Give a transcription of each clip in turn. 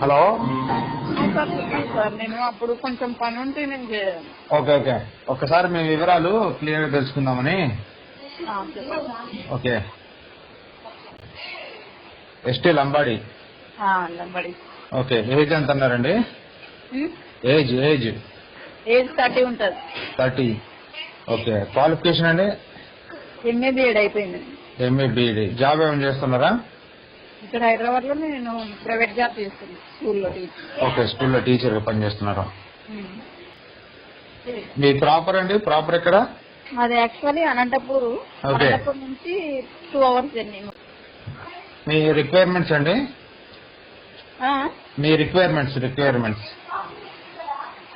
Hello? నేను అప్పుడు కొంచెం పని ఉంటే నేను ఓకే ఓకే. ఒక్కసారి మీ వివరాలు క్లియర్గా తెలుసుకుందామని okay. ST Lambadi. Lambadi. Okay. Age ఎంత అన్నారండి? Age age. ఏజ్ థర్టీ ఉంటుంది. థర్టీ. ఓకే. క్వాలిఫికేషన్ అండి? ఎంఏ బీఎడ్ అయిపోయింది. MA BEd. జాబ్ ఏమైనా చేస్తున్నారా? ఇక్కడ హైదరాబాద్లో నేను ప్రైవేట్ జాబ్ చేస్తున్నాను స్కూల్లో టీచర్. ఓకే స్కూల్లో టీచర్గా పనిచేస్తున్నారు మీ ప్రాపర్ అండి? ప్రాపర్ ఎక్కడ? అది యాక్చువల్లీ అనంతపూర్. Okay. అనంతపూర్ నుంచి టూ అవర్స్ జర్నీ. మీ రిక్వైర్మెంట్స్ అండి? ఆ, మీ రిక్వైర్మెంట్స్ రిక్వైర్మెంట్స్.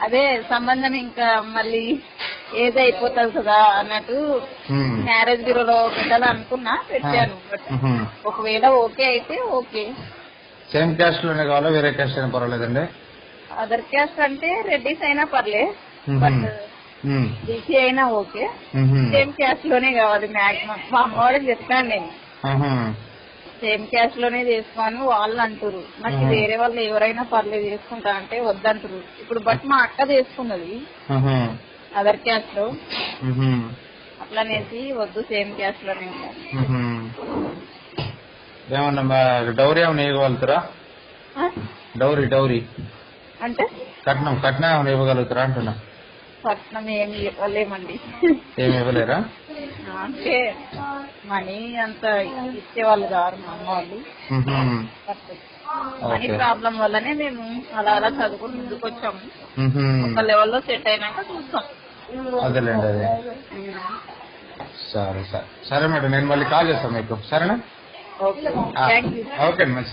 అదే సంబంధం ఇంకా మళ్ళీ అయిపోతుంది కదా అన్నట్టు మ్యారేజ్ బ్యూరోలో పెట్టాలి అనుకున్నా పెట్టాను. బట్ ఒకవేళ ఓకే అయితే ఓకే. సేమ్ క్యాస్ట్లోనే కావాలా? వేరే క్యాస్ట్ అయినా పర్వాలేదండి? అదర్ క్యాస్ట్ అంటే రెడ్డిస్ అయినా పర్లే. బట్. బీసీ అయినా ఓకే. సేమ్ క్యాస్ట్లోనే కావాలి మాక్సిమం. మా అమ్మ వాళ్ళకి చెప్పాను నేను. సేమ్ క్యాస్ట్లోనే చేసుకోను వాళ్ళు అంటారు నాకు. వేరే వాళ్ళు ఎవరైనా పర్లేదు చేసుకుంటా అంటే వద్దంటారు ఇప్పుడు బట్ మా అక్క చేసుకున్నది. Other caste. అట్లనేసి వద్దు సేమ్ క్యాస్ట్లోనే. ఏమన్నా డౌరీ ఏమైనా ఇవ్వగలుగుతారా? Dowry dowry. అంటే? కట్నం కట్నం ఏమైనా ఇవ్వగలుగుతారా అంటున్నా. పట్నం ఏమి ఇవ్వలేమండి. ఏమి ఇవ్వలేరా? అంటే మనీ అంత ఇచ్చేవాళ్ళు కాదు మా అమ్మ వాళ్ళు. మనీ ప్రాబ్లం వల్లనే మేము అలా అలా చదువుకుని ముందుకు వచ్చాము. ఒక లెవెల్లో సెట్ అయినాక చూస్తాం. అదేలేండి అదే. సరే సరే. సరే మేడం నేను మళ్ళీ కాల్ చేస్తాను మీకు. సరేనా? ఓకే. అండి మంచి